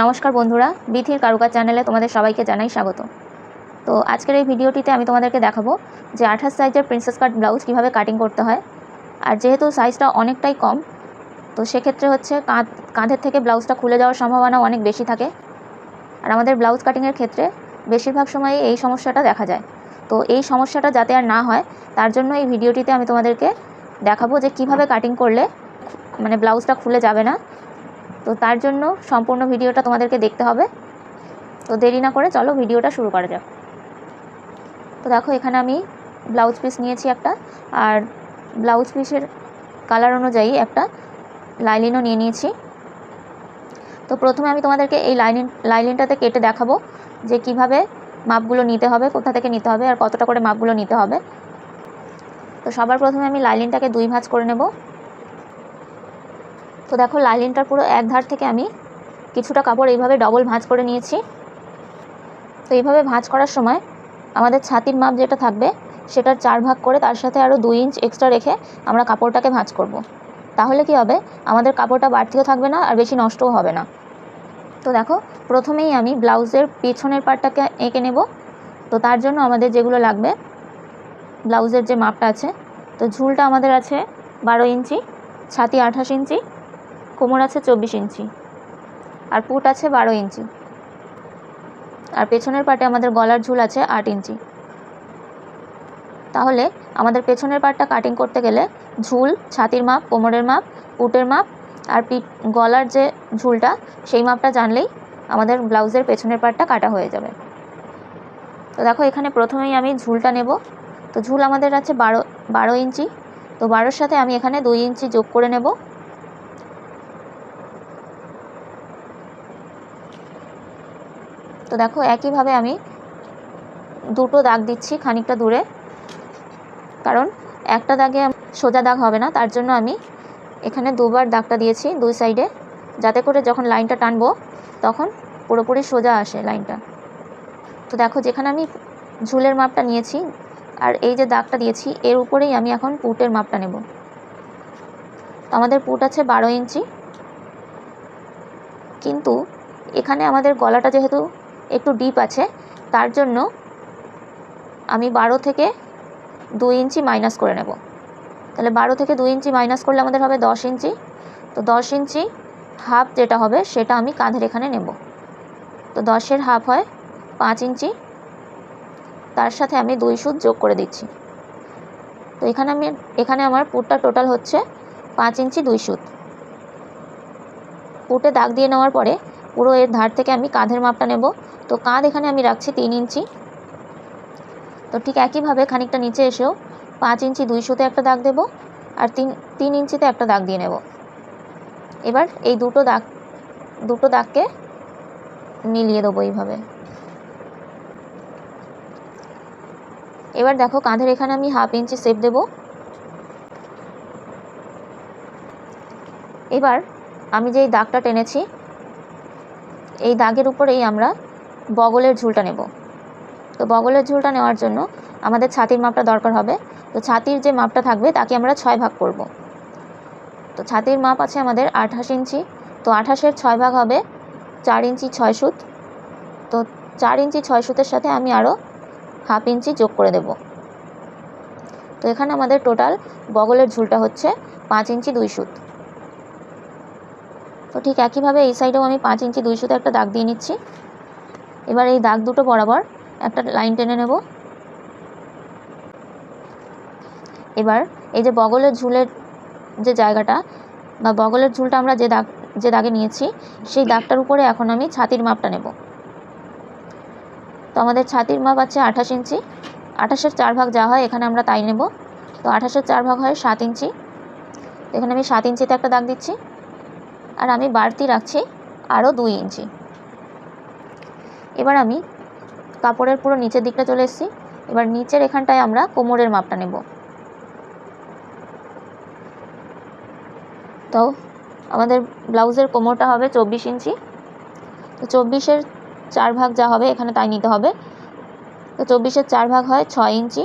নমস্কার বন্ধুরা, বিথির কারুকার চ্যানেলে তোমাদের সবাইকে জানাই স্বাগত। তো আজকের এই ভিডিওটিতে আমি তোমাদেরকে দেখাবো যে আঠাশ সাইজের প্রিন্সেস কাট ব্লাউজ কীভাবে কাটিং করতে হয়। আর যেহেতু সাইজটা অনেকটাই কম, তো সেক্ষেত্রে হচ্ছে কাঁধ, কাঁধের থেকে ব্লাউজটা খুলে যাওয়ার সম্ভাবনা অনেক বেশি থাকে। আর আমাদের ব্লাউজ কাটিংয়ের ক্ষেত্রে বেশিরভাগ সময়ই এই সমস্যাটা দেখা যায়। তো এই সমস্যাটা যাতে আর না হয়, তার জন্য এই ভিডিওটিতে আমি তোমাদেরকে দেখাবো যে কীভাবে কাটিং করলে মানে ব্লাউজটা খুলে যাবে না। তো তার জন্য সম্পূর্ণ ভিডিওটা তোমাদেরকে দেখতে হবে। তো দেরি না করে চলো ভিডিওটা শুরু করা যাক। তো দেখো, এখানে আমি ব্লাউজ পিস নিয়েছি একটা, আর ব্লাউজ পিসের কালার অনুযায়ী একটা লাইলিনও নিয়ে নিয়েছি। তো প্রথমে আমি তোমাদেরকে এই লাইলিন লাইলিনটাতে কেটে দেখাবো যে কীভাবে মাপগুলো নিতে হবে, কোথা থেকে নিতে হবে, আর কতটা করে মাপগুলো নিতে হবে। তো সবার প্রথমে আমি লাইলিনটাকে দুই ভাঁজ করে নেব। তো দেখো লাইলিনটার পুরো এক ধার থেকে আমি কিছুটা কাপড় এইভাবে ডবল ভাঁজ করে নিয়েছি। তো এইভাবে ভাঁজ করার সময় আমাদের ছাতির মাপ যেটা থাকবে, সেটার চার ভাগ করে তার সাথে আরও দুই ইঞ্চ এক্সট্রা রেখে আমরা কাপড়টাকে ভাঁজ করব। তাহলে কি হবে? আমাদের কাপড়টা বাড়তিও থাকবে না আর বেশি নষ্টও হবে না। তো দেখো, প্রথমেই আমি ব্লাউজের পেছনের পার্টটাকে এঁকে নেব। তো তার জন্য আমাদের যেগুলো লাগবে, ব্লাউজের যে মাপটা আছে, তো ঝুলটা আমাদের আছে বারো ইঞ্চি, ছাতি আঠাশ ইঞ্চি কোমর আছে চব্বিশ ইঞ্চি আর পুট আছে বারো ইঞ্চি। আর পেছনের পাটে আমাদের গলার ঝুল আছে আট ইঞ্চি। তাহলে আমাদের পেছনের পাটটা কাটিং করতে গেলে ঝুল, ছাতির মাপ, কোমরের মাপ, পুটের মাপ আর পিঠ গলার যে ঝুলটা, সেই মাপটা জানলেই আমাদের ব্লাউজের পেছনের পাটটা কাটা হয়ে যাবে। তো দেখো এখানে প্রথমেই আমি ঝুলটা নেব। তো ঝুল আমাদের আছে বারো বারো ইঞ্চি। তো বারোর সাথে আমি এখানে দুই ইঞ্চি যোগ করে নেব। তো দেখো, একইভাবে আমি দুটো দাগ দিচ্ছি খানিকটা দূরে। কারণ একটা দাগে সোজা দাগ হবে না, তার জন্য আমি এখানে দুবার দাগটা দিয়েছি দুই সাইডে যাতে করে যখন লাইনটা টানবো, তখন পুরোপুরি সোজা আসে লাইনটা। তো দেখো, যেখানে আমি ঝুলের মাপটা নিয়েছি আর এই যে দাগটা দিয়েছি, এর উপরেই আমি এখন পুটের মাপটা নেব। আমাদের পুট আছে বারো ইঞ্চি। কিন্তু এখানে আমাদের গলাটা যেহেতু একটু ডিপ আছে। তার জন্য আমি বারো থেকে দুই ইঞ্চি মাইনাস করে নেব। তাহলে বারো থেকে দুই ইঞ্চি মাইনাস করলে আমাদের হবে দশ ইঞ্চি। তো দশ ইঞ্চি হাফ যেটা হবে, সেটা আমি কাঁধের এখানে নেব। তো দশের হাফ হয় পাঁচ ইঞ্চি। তার সাথে আমি দুই সুদ যোগ করে দিচ্ছি। তো এখানে আমি, এখানে আমার পুটটা টোটাল হচ্ছে পাঁচ ইঞ্চি দুই সুদ পুটে দাগ দিয়ে নেওয়ার পরে পুরো এর ধার থেকে আমি কাঁধের মাপটা নেব। তো কাঁধ এখানে আমি রাখছি তিন ইঞ্চি। তো ঠিক একইভাবে খানিকটা নিচে এসেও পাঁচ ইঞ্চি দুইশোতে একটা দাগ দেব আর তিন তিন ইঞ্চিতে একটা দাগ দিয়ে নেব। এবার এই দুটো দাগ, দুটো দাগকে মিলিয়ে দেবো এইভাবে। এবার দেখো কাঁধের এখানে আমি হাফ ইঞ্চি সেপ দেব। এবার আমি যেই দাগটা টেনেছি, এই দাগের উপরেই আমরা বগলের ঝুলটা নেব। তো বগলের ঝুলটা নেওয়ার জন্য আমাদের ছাতির মাপটা দরকার হবে। তো ছাতির যে মাপটা থাকবে তাকে আমরা ছয় ভাগ করব। তো ছাতির মাপ আছে আমাদের আঠাশ ইঞ্চি। তো আঠাশের ছয় ভাগ হবে চার ইঞ্চি ছয় সুত। তো চার ইঞ্চি ছয় সুতের সাথে আমি আরও হাফ ইঞ্চি যোগ করে দেব। তো এখানে আমাদের টোটাল বগলের ঝুলটা হচ্ছে পাঁচ ইঞ্চি দুই সুত। তো ঠিক একইভাবে এই সাইডেও আমি পাঁচ ইঞ্চি দুই সুতে একটা দাগ দিয়ে নিচ্ছি। এবার এই দাগ দুটো বরাবর একটা লাইন টেনে নেব। এবার এই যে বগলের ঝুলের যে জায়গাটা বা বগলের ঝুলটা আমরা যে দাগ, যে দাগে নিয়েছি, সেই দাগটার উপরে এখন আমি ছাতির মাপটা নেব। তো আমাদের ছাতির মাপ আছে আঠাশ ইঞ্চি। আঠাশের চার ভাগ যা হয় এখানে আমরা তাই নেব। তো আঠাশের চার ভাগ হয় সাত ইঞ্চি। এখানে আমি সাত ইঞ্চিতে একটা দাগ দিচ্ছি। আর আমি বাড়তি রাখছি আরও দুই ইঞ্চি। এবার আমি কাপড়ের পুরো নিচের দিকটা চলে এসেছি। এবার নিচের এখানটায় আমরা কোমরের মাপটা নেব। তো আমাদের ব্লাউজের কোমরটা হবে চব্বিশ ইঞ্চি। তো চব্বিশের চার ভাগ যা হবে এখানে তাই নিতে হবে। তো চব্বিশের চার ভাগ হয় ছয় ইঞ্চি।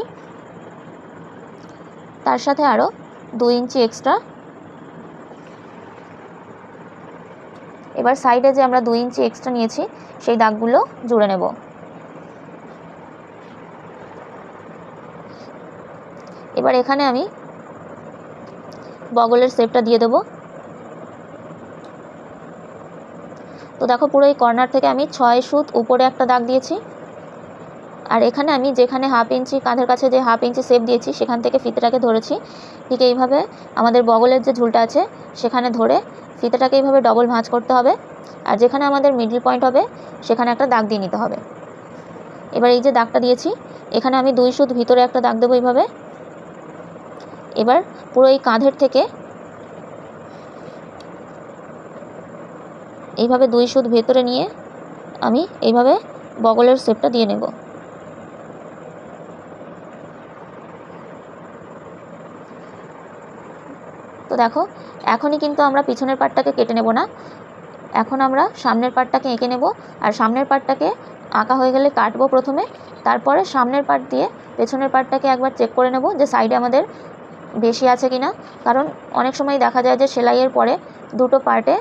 তার সাথে আরও দুই ইঞ্চি এক্সট্রা এবার সাইডে যে আমরা দুই ইঞ্চি এক্সট্রা নিয়েছি, সেই দাগগুলো জুড়ে নেব। এবার এখানে আমি বগলের শেপটা দিয়ে দেবো। তো দেখো পুরো এই কর্নার থেকে আমি ছয় সুত উপরে একটা দাগ দিয়েছি। আর এখানে আমি যেখানে হাফ ইঞ্চি কাঁধের কাছে যে হাফ ইঞ্চি শেপ দিয়েছি, সেখান থেকে ফিতেটাকে ধরেছি। ঠিক এইভাবে আমাদের বগলের যে ঝুলটা আছে, সেখানে ধরে ফিতেটাকে এইভাবে ডবল ভাঁজ করতে হবে। আর যেখানে আমাদের মিডল পয়েন্ট হবে, সেখানে একটা দাগ দিয়ে নিতে হবে। এবার এই যে দাগটা দিয়েছি, এখানে আমি দুই সুত ভিতরে একটা দাগ দেবো এইভাবে। এবার পুরো এই কাঁধের থেকে এইভাবে দুই সুত ভেতরে নিয়ে আমি এইভাবে বগলের শেপটা দিয়ে নেব। তো দেখো, এখনই কিন্তু আমরা পিছনের পাটটাকে কেটে নেব না। এখন আমরা সামনের পাটটাকে এঁকে নেব আর সামনের পাটটাকে আঁকা হয়ে গেলে কাটবো প্রথমে। তারপরে সামনের পাট দিয়ে পেছনের পাটটাকে একবার চেক করে নেব যে সাইডে আমাদের বেশি আছে কি না কারণ অনেক সময় দেখা যায় যে সেলাইয়ের পরে দুটো পার্টে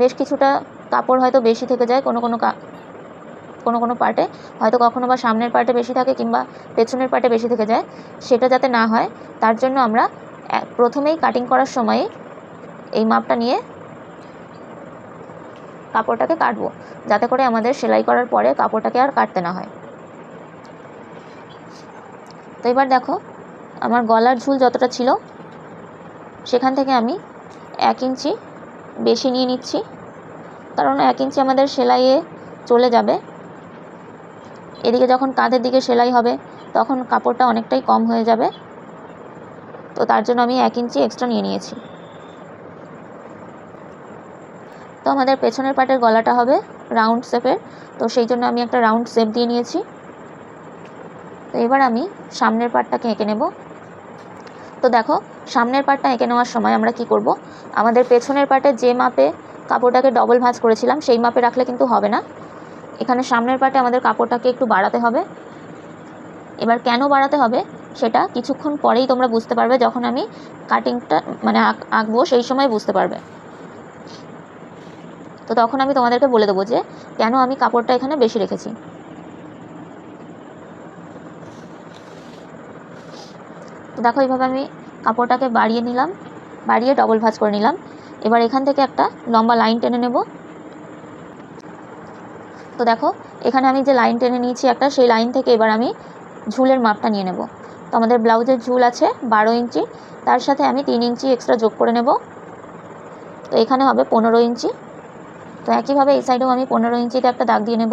বেশ কিছুটা কাপড় হয়তো বেশি থেকে যায়, কোনো কোনো কোনো কোনো পার্টে হয়তো কখনো বা সামনের পার্টে বেশি থাকে কিংবা পেছনের পার্টে বেশি থেকে যায়, সেটা যাতে না হয়। তার জন্য আমরা প্রথমেই কাটিং করার সময় এই মাপটা নিয়ে কাপড়টাকে কাটবো, যাতে করে আমাদের সেলাই করার পরে কাপড়টাকে আর কাটতে না হয়। তো এবার দেখো, আমার গলার ঝুল যতটা ছিল, সেখান থেকে আমি এক ইঞ্চি বেশি নিয়ে নিচ্ছি, কারণ এক ইঞ্চি আমাদের সেলাইয়ে চলে যাবে। এদিকে যখন কাঁধের দিকে সেলাই হবে, তখন কাপড়টা অনেকটাই কম হয়ে যাবে। তো তার জন্য আমি এক ইঞ্চি এক্সট্রা নিয়ে নিয়েছি। তো আমাদের পেছনের পাটের গলাটা হবে রাউন্ড শেপের তো সেই জন্য আমি একটা রাউন্ড শেপ দিয়ে নিয়েছি। তো এবার আমি সামনের পাটটাকে এঁকে নেব। তো দেখো, সামনের পাটটা এঁকে নেওয়ার সময় আমরা কি করব? আমাদের পেছনের পাটে যে মাপে কাপড়টাকে ডবল ভাঁজ করেছিলাম, সেই মাপে রাখলে কিন্তু হবে না। এখানে সামনের পাটে আমাদের কাপড়টাকে একটু বাড়াতে হবে। এবার কেন বাড়াতে হবে? সেটা কিছুক্ষণ পরেই তোমরা বুঝতে পারবে যখন আমি কাটিংটা মানে আঁকবো সেই সময় বুঝতে পারবে। তো তখন আমি তোমাদেরকে বলে দেবো যে, কেন আমি কাপড়টা এখানে বেশি রেখেছি। তো দেখো এইভাবে আমি কাপড়টাকে বাড়িয়ে নিলাম, বাড়িয়ে ডবল ভাঁজ করে নিলাম। এবার এখান থেকে একটা লম্বা লাইন টেনে নেব। তো দেখো, এখানে আমি যে লাইন টেনে নিয়েছি একটা, সেই লাইন থেকে এবার আমি ঝুলের মাপটা নিয়ে নেব। তো আমাদের ব্লাউজের ঝুল আছে বারো ইঞ্চি। তার সাথে আমি তিন ইঞ্চি এক্সট্রা যোগ করে নেব। তো এখানে হবে পনেরো ইঞ্চি। তো একইভাবে এই সাইডেও আমি পনেরো ইঞ্চিতে একটা দাগ দিয়ে নেব।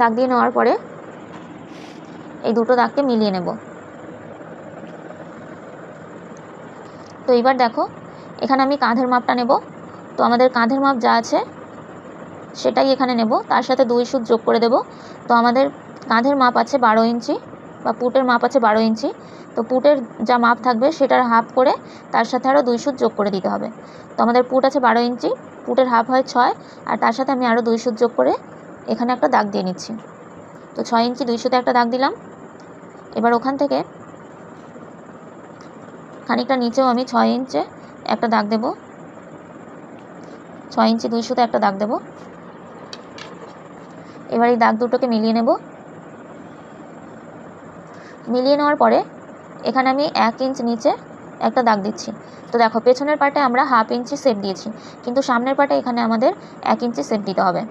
দাগ দিয়ে নেওয়ার পরে এই দুটো দাগকে মিলিয়ে নেব। তো এবার দেখো, এখানে আমি কাঁধের মাপটা নেব। তো আমাদের কাঁধের মাপ যা আছে সেটাই এখানে নেব। তার সাথে দুই সুত যোগ করে দেব। তো আমাদের কাঁধের মাপ আছে বারো ইঞ্চি বা পুটের মাপ আছে বারো ইঞ্চি। তো পুটের যা মাপ থাকবে সেটার হাফ করে তার সাথে আরও দুই সুত যোগ করে দিতে হবে। তো আমাদের পুট আছে বারো ইঞ্চি, পুটের হাফ হয় ছয়, আর তার সাথে আমি আরও দুই সুত যোগ করে এখানে একটা দাগ দিয়ে নিচ্ছি। তো ছয় ইঞ্চি, দুই সুতে একটা দাগ দিলাম। এবার ওখান থেকে খানিকটা নিচেও আমি ছয় ইঞ্চে একটা দাগ দেব। ছয় ইঞ্চি, দুই সুতে একটা দাগ দেব। এবার এই দাগ দুটোকে মিলিয়ে নেব। মিলিয়ে নেওয়ার পরে এখানে আমি এক ইঞ্চ নিচে একটা দাগ দিচ্ছি। তো দেখো, পেছনের পাটে আমরা হাফ ইঞ্চি সেপ দিয়েছি, কিন্তু সামনের পাটে এখানে আমাদের এক ইঞ্চি সেপ দিতে হবে।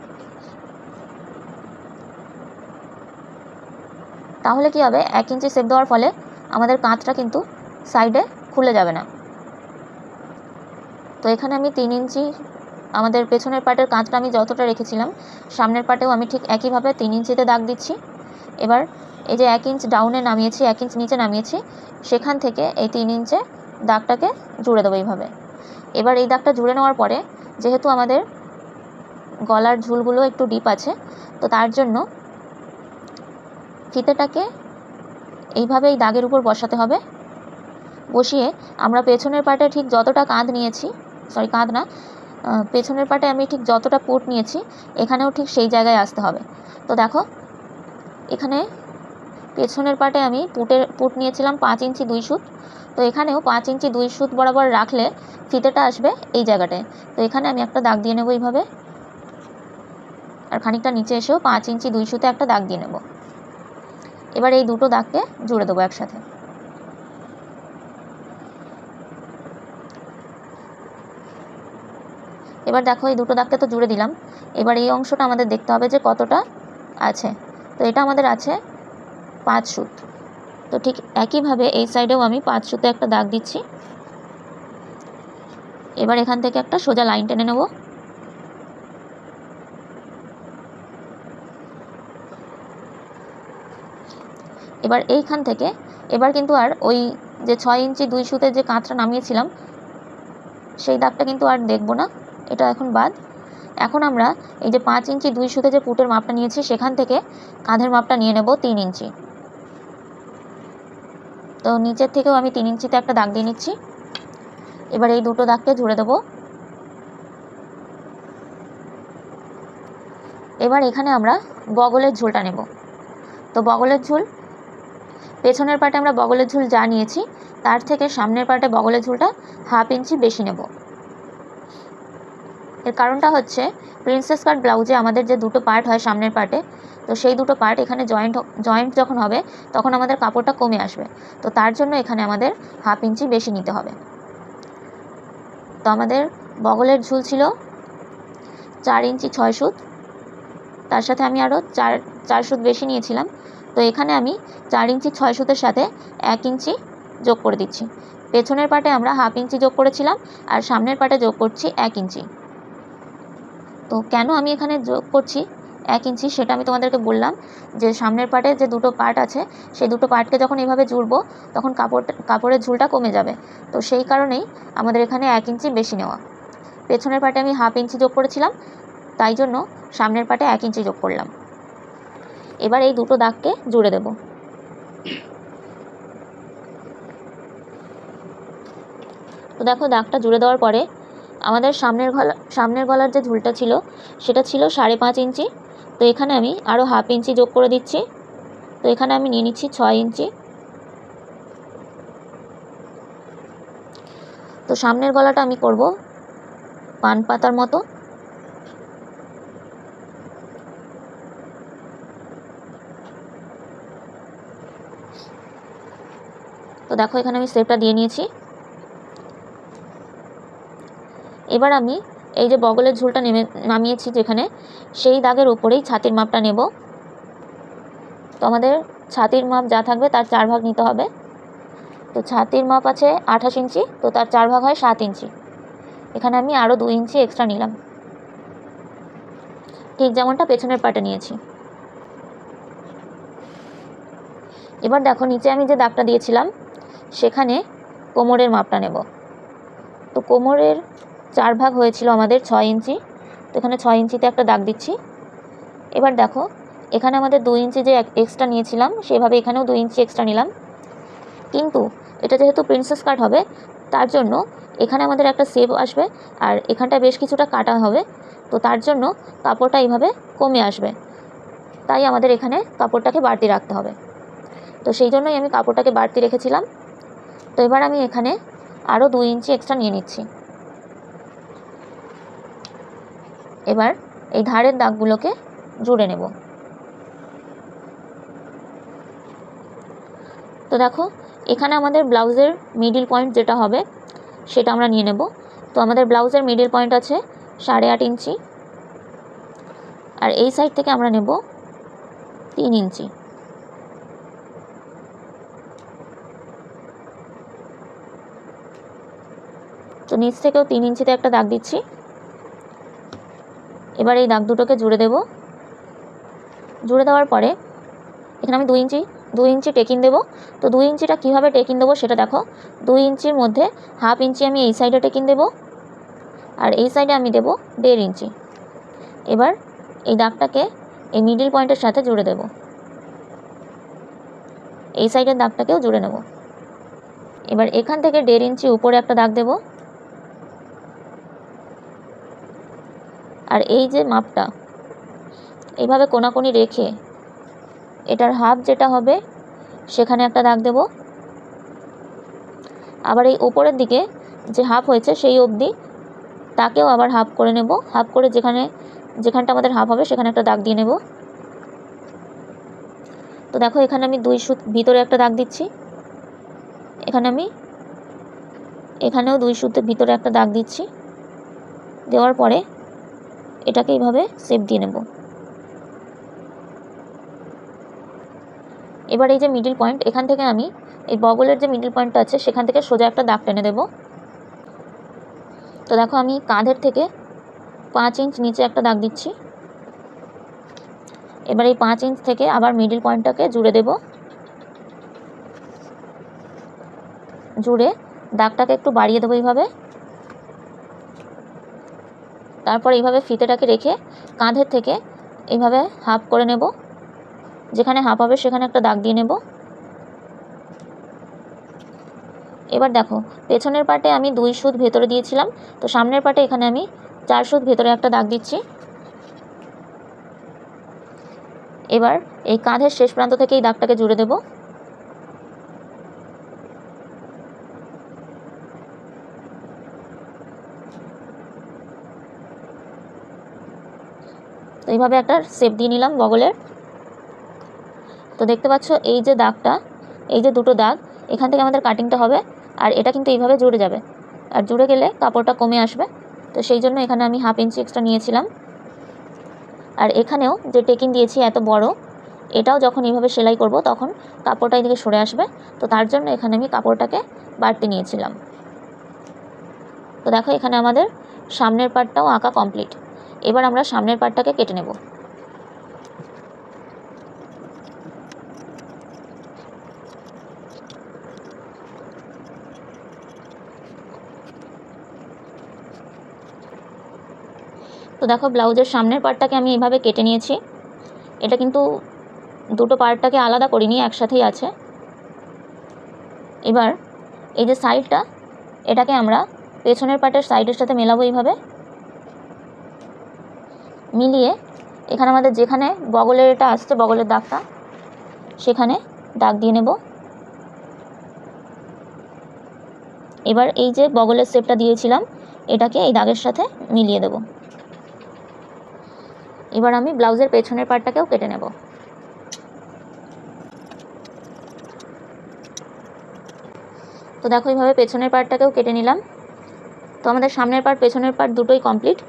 তাহলে কি হবে? এক ইঞ্চি সেপ দেওয়ার ফলে আমাদের কাঁধটা কিন্তু সাইডে খুলে যাবে না। তো এখানে আমি তিন ইঞ্চি আমাদের পেছনের পাটের কাঁচটা আমি যতটা রেখেছিলাম, সামনের পাটেও আমি ঠিক একইভাবে তিন ইঞ্চিতে দাগ দিচ্ছি। এবার এই যে এক ইঞ্চ ডাউনে নামিয়েছি, এক ইঞ্চ নিচে নামিয়েছি, সেখান থেকে এই তিন ইঞ্চে দাগটাকে জুড়ে দেবো এইভাবে। এবার এই দাগটা জুড়ে নেওয়ার পরে, যেহেতু আমাদের গলার ঝুলগুলো একটু ডিপ আছে, তো তার জন্য ফিতেটাকে এইভাবে এই দাগের উপর বসাতে হবে। বসিয়ে আমরা পেছনের পাটে ঠিক যতটা কাঁধ নিয়েছি সরি কাঁধ না পেছনের পাটে আমি ঠিক যতটা পুট নিয়েছি, এখানেও ঠিক সেই জায়গায় আসতে হবে। তো দেখো, এখানে পেছনের পাটে আমি পুটের, পুট নিয়েছিলাম পাঁচ ইঞ্চি দুই সুত। তো এখানেও পাঁচ ইঞ্চি দুই সুত বরাবর রাখলে ফিতেটা আসবে এই জায়গাটায়। তো এখানে আমি একটা দাগ দিয়ে নেব এইভাবে। আর খানিকটা নিচে এসেও পাঁচ ইঞ্চি দুই সুতে একটা দাগ দিয়ে নেব। এবার এই দুটো দাগকে জুড়ে দেবো একসাথে। এবার দেখো এই দুটো দাগকে তো জুড়ে দিলাম। এবার এই অংশটা আমাদের দেখতে হবে যে কতটা আছে। তো এটা আমাদের আছে পাঁচ সুত। তো ঠিক একইভাবে এই সাইডেও আমি পাঁচ সুতে একটা দাগ দিচ্ছি। এবার এখান থেকে একটা সোজা লাইন টেনে নেব। এবার এইখান থেকে, এবার কিন্তু আর ওই যে ছয় ইঞ্চি দুই সুতে যে কাঁচটা নামিয়েছিলাম, সেই দাগটা কিন্তু আর দেখব না। এটা এখন বাদ। এখন আমরা এই যে পাঁচ ইঞ্চি দুই সুতে যে পুটের মাপটা নিয়েছি, সেখান থেকে কাঁধের মাপটা নিয়ে নেব তিন ইঞ্চি। তো নিচের থেকেও আমি তিন ইঞ্চিতে একটা দাগ দিয়ে নিচ্ছি। এবার এই দুটো দাগকে জুড়ে দেবো। এবার এখানে আমরা বগলের ঝুলটা নেব। তো বগলের ঝুল, পেছনের পাটে আমরা বগলের ঝুল যা নিয়েছি, তার থেকে সামনের পাটে বগলের ঝুলটা হাফ ইঞ্চি বেশি নেব। এর কারণটা হচ্ছে প্রিন্সেস কাট ব্লাউজে আমাদের যে দুটো পার্ট হয় সামনের পার্টে তো সেই দুটো পার্ট এখানে জয়েন্ট জয়েন্ট যখন হবে, তখন আমাদের কাপড়টা কমে আসবে। তো তার জন্য এখানে আমাদের হাফ ইঞ্চি বেশি নিতে হবে। তো আমাদের বগলের ঝুল ছিল চার ইঞ্চি ছয় সুত, তার সাথে আমি আরও চার চার সুত বেশি নিয়েছিলাম। তো এখানে আমি চার ইঞ্চি ছয় সুতের সাথে এক ইঞ্চি যোগ করে দিচ্ছি। পেছনের পাটে আমরা হাফ ইঞ্চি যোগ করেছিলাম, আর সামনের পাটে যোগ করছি এক ইঞ্চি। তো কেন আমি এখানে যোগ করছি? এক ইঞ্চি, সেটা আমি তোমাদেরকে বললাম যে সামনের পার্টে যে দুটো পার্ট আছে, সেই দুটো পার্টকে যখন এইভাবে জুড়বো, তখন কাপড় কাপড়ের ঝুলটা কমে যাবে। তো সেই কারণেই আমাদের এখানে এক ইঞ্চি বেশি নেওয়া। পেছনের পার্টে আমি হাফ ইঞ্চি যোগ করেছিলাম, তাই জন্য সামনের পার্টে এক ইঞ্চি যোগ করলাম। এবার এই দুটো দাগকে জুড়ে দেব। তো দেখো, দাগটা জুড়ে দেওয়ার পরে আমাদের সামনের গলা, সামনের গলার যে ঝুলটা ছিল, সেটা ছিল সাড়ে পাঁচ ইঞ্চি। তো এখানে আমি আরও হাফ ইঞ্চি যোগ করে দিচ্ছি। তো এখানে আমি নিয়ে নিচ্ছি ছয় ইঞ্চি। তো সামনের গলাটা আমি করব পান পাতার মতো। তো দেখো এখানে আমি স্টেপটা দিয়ে নিয়েছি। এবার আমি এই যে বগলের ঝুলটা নেমে, নামিয়েছি যেখানে, সেই দাগের উপরেই ছাতির মাপটা নেব। তো আমাদের ছাতির মাপ যা থাকবে তার চার ভাগ নিতে হবে। তো ছাতির মাপ আছে আঠাশ ইঞ্চি, তো তার চার ভাগ হয় সাত ইঞ্চি। এখানে আমি আরও দু ইঞ্চি এক্সট্রা নিলাম। ঠিক যেমনটা পেছনের পাটে নিয়েছি। এবার দেখো, নিচে আমি যে দাগটা দিয়েছিলাম, সেখানে কোমরের মাপটা নেব। তো কোমরের চার ভাগ হয়েছিল আমাদের ছয় ইঞ্চি। তো এখানে ছয় ইঞ্চিতে একটা দাগ দিচ্ছি। এবার দেখো, এখানে আমাদের দু ইঞ্চি যে এক্সট্রা নিয়েছিলাম, সেভাবে এখানেও দু ইঞ্চি এক্সট্রা নিলাম। কিন্তু এটা যেহেতু প্রিন্সেস কাট হবে, তার জন্য এখানে আমাদের একটা সেভ আসবে আর এখানটা বেশ কিছুটা কাটা হবে। তো তার জন্য কাপড়টা এইভাবে কমে আসবে। তাই আমাদের এখানে কাপড়টাকে বাড়তি রাখতে হবে। তো সেই জন্যই আমি কাপড়টাকে বাড়তি রেখেছিলাম। তো এবার আমি এখানে আরও দুই ইঞ্চি এক্সট্রা নিয়ে নিচ্ছি। এবার এই ধারের দাগগুলোকে জুড়ে নেব। তো দেখো, এখানে আমাদের ব্লাউজের মিডিল পয়েন্ট যেটা হবে, সেটা আমরা নিয়ে নেব। তো আমাদের ব্লাউজের মিডিল পয়েন্ট আছে সাড়ে আট ইঞ্চি। আর এই সাইড থেকে আমরা নেব তিন ইঞ্চি। তো নিচ থেকেও তিন ইঞ্চিতে একটা দাগ দিচ্ছি। এবার এই দাগ দুটোকে জুড়ে দেব। জুড়ে দেওয়ার পরে, এখানে আমি দুই ইঞ্চি দুই ইঞ্চি টেকিং দেবো। তো দুই ইঞ্চিটা কীভাবে টেকিং দেবো সেটা দেখো। দুই ইঞ্চির মধ্যে হাফ ইঞ্চি আমি এই সাইডে টেকিং দেবো আর এই সাইডে আমি দেবো দেড় ইঞ্চি। এবার এই দাগটাকে এই মিডিল পয়েন্টের সাথে জুড়ে দেব। এই সাইডের দাগটাকেও জুড়ে নেব। এবার এখান থেকে দেড় ইঞ্চি উপরে একটা দাগ দেবো। আর এই যে মাপটা এইভাবে কোনাকুনি রেখে এটার হাফ যেটা হবে সেখানে একটা দাগ দেব। আবার এই ওপরের দিকে যে হাফ হয়েছে সেই অবধি তাকেও আবার হাফ করে নেব। হাফ করে যেখানে, যেখানটা আমাদের হাফ হবে সেখানে একটা দাগ দিয়ে নেব। তো দেখো এখানে আমি দুই সুত, ভিতরে একটা দাগ দিচ্ছি। এখানে আমি, এখানেও দুই সুতের ভিতরে একটা দাগ দিচ্ছি। দেওয়ার পরে এটাকে এইভাবে সেপ দিয়ে নেব। এবার এই যে মিডিল পয়েন্ট এখান থেকে আমি এই বগলের যে মিডিল পয়েন্টটা আছে, সেখান থেকে সোজা একটা দাগ টেনে দেব। তো দেখো আমি কাঁধের থেকে পাঁচ ইঞ্চ নিচে একটা দাগ দিচ্ছি। এবার এই পাঁচ ইঞ্চ থেকে আবার মিডিল পয়েন্টটাকে জুড়ে দেব। জুড়ে দাগটাকে একটু বাড়িয়ে দেবো এইভাবে। তারপর এইভাবে ফিতেটাকে রেখে কাঁধের থেকে এইভাবে হাফ করে নেব। যেখানে হাফ হবে সেখানে একটা দাগ দিয়ে নেব। এবার দেখো, পেছনের পাটে আমি দুই সুদ ভেতরে দিয়েছিলাম। তো সামনের পাটে এখানে আমি চার সুদ ভেতরে একটা দাগ দিচ্ছি। এবার এই কাঁধের শেষ প্রান্ত থেকে এই দাগটাকে জুড়ে দেব। এইভাবে একটা শেপ দিয়ে নিলাম বগলের তো দেখতে পাচ্ছ এই যে দাগটা, এই যে দুটো দাগ, এখান থেকে আমাদের কাটিংটা হবে আর এটা কিন্তু এইভাবে জুড়ে যাবে। আর জুড়ে গেলে কাপড়টা কমে আসবে। তো সেই জন্য এখানে আমি হাফ ইঞ্চি এক্সট্রা নিয়েছিলাম। আর এখানেও যে টেকিং দিয়েছি এত বড়, এটাও যখন এইভাবে সেলাই করব তখন কাপড়টা এদিকে সরে আসবে। তো তার জন্য এখানে আমি কাপড়টাকে বাড়তি নিয়েছিলাম। তো দেখো এখানে আমাদের সামনের পার্টটাও আঁকা কমপ্লিট এবার আমরা সামনের পার্টটাকে কেটে নেব। তো দেখো, ব্লাউজের সামনের পার্টটাকে আমি এইভাবে কেটে নিয়েছি। এটা কিন্তু দুটো পার্টটাকে আলাদা করিনি, একসাথেই আছে। এবার এই যে সাইডটা এটাকে আমরা পেছনের পার্টের সাইডের সাথে মেলাবো এইভাবে। মিলিয়ে এখানে আমাদের যেখানে বগলের এটা আসছে, বগলের দাগটা, সেখানে দাগ দিয়ে নেব। এবার এই যে বগলের শেপটা দিয়েছিলাম, এটাকে এই দাগের সাথে মিলিয়ে দেব। এবার আমি ব্লাউজের পেছনের পার্টটাকেও কেটে নেব। তো দেখো এইভাবে পেছনের পার্টটাকেও কেটে নিলাম। তো আমাদের সামনের পার্ট পেছনের পার্ট দুটোই কমপ্লিট।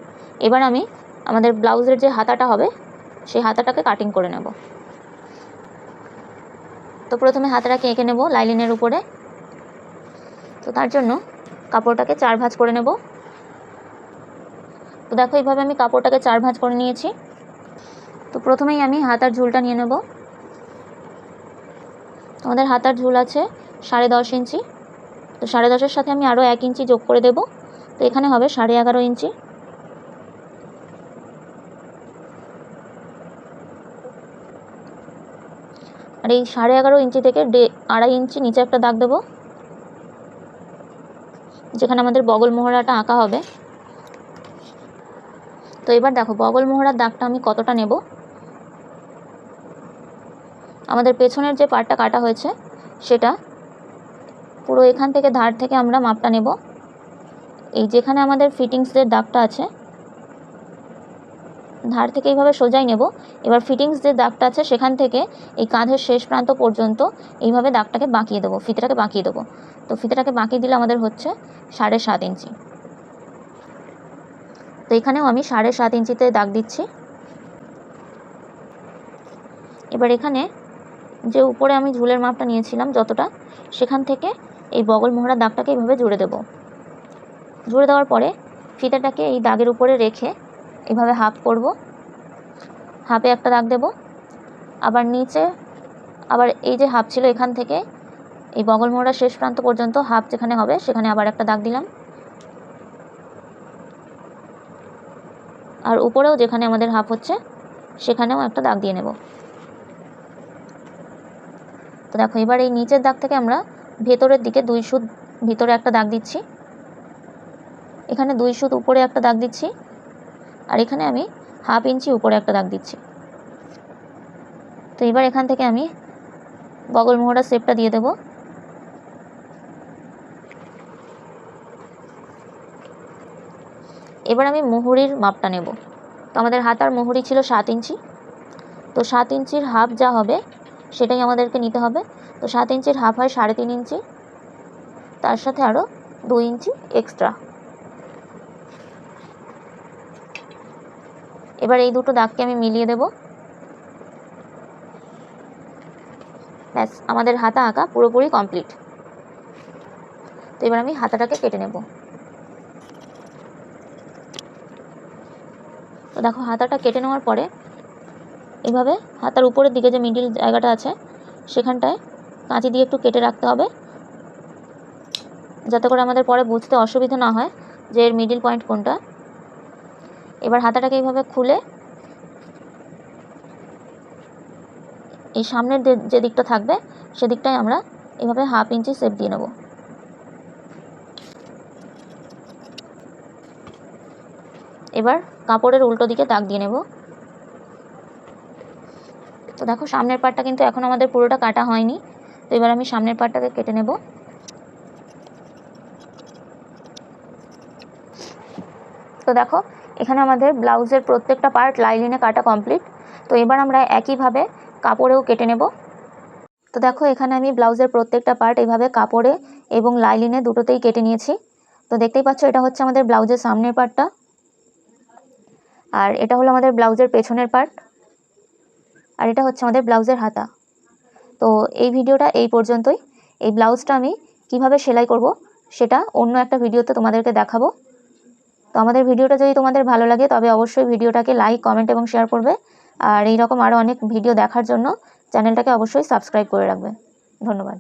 এবার আমি আমাদের ব্লাউজের যে হাতাটা হবে, সেই হাতাটাকে কাটিং করে নেব। তো প্রথমে হাতাটাকে এঁকে নেব লাইলিনের উপরে। তো তার জন্য কাপড়টাকে চার ভাঁজ করে নেব। তো দেখো এইভাবে আমি কাপড়টাকে চার ভাঁজ করে নিয়েছি। তো প্রথমেই আমি হাতার ঝুলটা নিয়ে নেব। আমাদের হাতার ঝুল আছে সাড়ে দশ ইঞ্চি। তো সাড়ে দশের সাথে আমি আরও এক ইঞ্চি যোগ করে দেব। তো এখানে হবে সাড়ে এগারো ইঞ্চি। আর এই সাড়ে এগারো ইঞ্চি থেকে ডে, আড়াই ইঞ্চি নিচে একটা দাগ দেবো। যেখানে আমাদের বগল মোহরাটা আঁকা হবে। তো এবার দেখো, বগল মোহরার দাগটা আমি কতটা নেব? আমাদের পেছনের যে পার্টটা কাটা হয়েছে, সেটা পুরো এখান থেকে ধার থেকে আমরা মাপটা নেব। এই যেখানে আমাদের ফিটিংসের দাগটা আছে ধার থেকে এইভাবে সোজাই নেব। এবার ফিটিংস যে দাগটা আছে সেখান থেকে এই কাঁধের শেষ প্রান্ত পর্যন্ত এইভাবে দাগটাকে বাঁকিয়ে দেবো, ফিতেটাকে বাঁকিয়ে দেবো। তো ফিতেটাকে বাঁকিয়ে দিলে আমাদের হচ্ছে সাড়ে সাত ইঞ্চি। তো এখানেও আমি সাড়ে সাত ইঞ্চিতে দাগ দিচ্ছি। এবার এখানে যে উপরে আমি ঝুলের মাপটা নিয়েছিলাম যতটা, সেখান থেকে এই বগল মোহরার দাগটাকে এইভাবে জুড়ে দেব। জুড়ে দেওয়ার পরে ফিতাটাকে এই দাগের উপরে রেখে এইভাবে হাফ করব। হাফে একটা দাগ দেব। আবার নিচে, আবার এই যে হাফ ছিল এখান থেকে, এই বগল মোহরা শেষ প্রান্ত পর্যন্ত হাফ যেখানে হবে, সেখানে আবার একটা দাগ দিলাম। আর উপরেও যেখানে আমাদের হাফ হচ্ছে, সেখানেও একটা দাগ দিয়ে নেব। তো দেখো, এবার এই নিচের দাগ থেকে আমরা ভেতরের দিকে দুই সুত, ভিতরে একটা দাগ দিচ্ছি। এখানে দুই সুত উপরে একটা দাগ দিচ্ছি। আর এখানে আমি হাফ ইঞ্চি উপরে একটা দাগ দিচ্ছি। তো এবার এখান থেকে আমি বগল মোহরা শেপটা দিয়ে দেবো। এবার আমি মোহরির মাপটা নেব। তো আমাদের হাতার মোহরি ছিল সাত ইঞ্চি। তো সাত ইঞ্চির হাফ যা হবে সেটাই আমাদেরকে নিতে হবে। তো সাত ইঞ্চির হাফ হয় সাড়ে তিন ইঞ্চি। তার সাথে আরও দু ইঞ্চি এক্সট্রা। এবার এই দুটো দাগকে আমি মিলিয়ে দেব। ব্যাস, আমাদের হাতা আঁকা পুরোপুরি কমপ্লিট। তো এবার আমি হাতাটাকে কেটে নেব। তো দেখো, হাতাটা কেটে নেওয়ার পরে এভাবে হাতার উপরের দিকে যে মিডিল জায়গাটা আছে, সেখানটায় কাঁচি দিয়ে একটু কেটে রাখতে হবে। যাতে করে আমাদের পরে বুঝতে অসুবিধা না হয় যে এর মিডিল পয়েন্ট কোনটা। এবার হাতাটাকে এইভাবে খুলে এই সামনের যে- দিকটা থাকবে সেদিকটায় আমরা এভাবে হাফ ইঞ্চি সেপ দিয়ে নেব। এবার কাপড়ের উল্টো দিকে দাগ দিয়ে নেব। তো দেখো, সামনের পাটটা কিন্তু এখন আমাদের পুরোটা কাটা হয়নি। তো এবার আমি সামনের পাটটাকে কেটে নেব। তো দেখো এখানে আমাদের ব্লাউজের প্রত্যেকটা পার্ট লাইলিনে কাটা কমপ্লিট তো এবার আমরা একইভাবে কাপড়েও কেটে নেব। তো দেখো, এখানে আমি ব্লাউজের প্রত্যেকটা পার্ট এইভাবে কাপড়ে এবং লাইলিনে দুটোতেই কেটে নিয়েছি। তো দেখতেই পাচ্ছ, এটা হচ্ছে আমাদের ব্লাউজের সামনের পার্টটা আর এটা হলো আমাদের ব্লাউজের পেছনের পার্ট আর এটা হচ্ছে আমাদের ব্লাউজের হাতা। তো এই ভিডিওটা এই পর্যন্তই। এই ব্লাউজটা আমি কীভাবে সেলাই করব, সেটা অন্য একটা ভিডিওতে তোমাদেরকে দেখাবো। তো আমাদের ভিডিওটা যদি তোমাদের ভালো লাগে, তবে অবশ্যই ভিডিওটাকে লাইক কমেন্ট এবং শেয়ার করবে। আর এইরকম আরও অনেক ভিডিও দেখার জন্য চ্যানেলটাকে অবশ্যই সাবস্ক্রাইব করে রাখবে। ধন্যবাদ।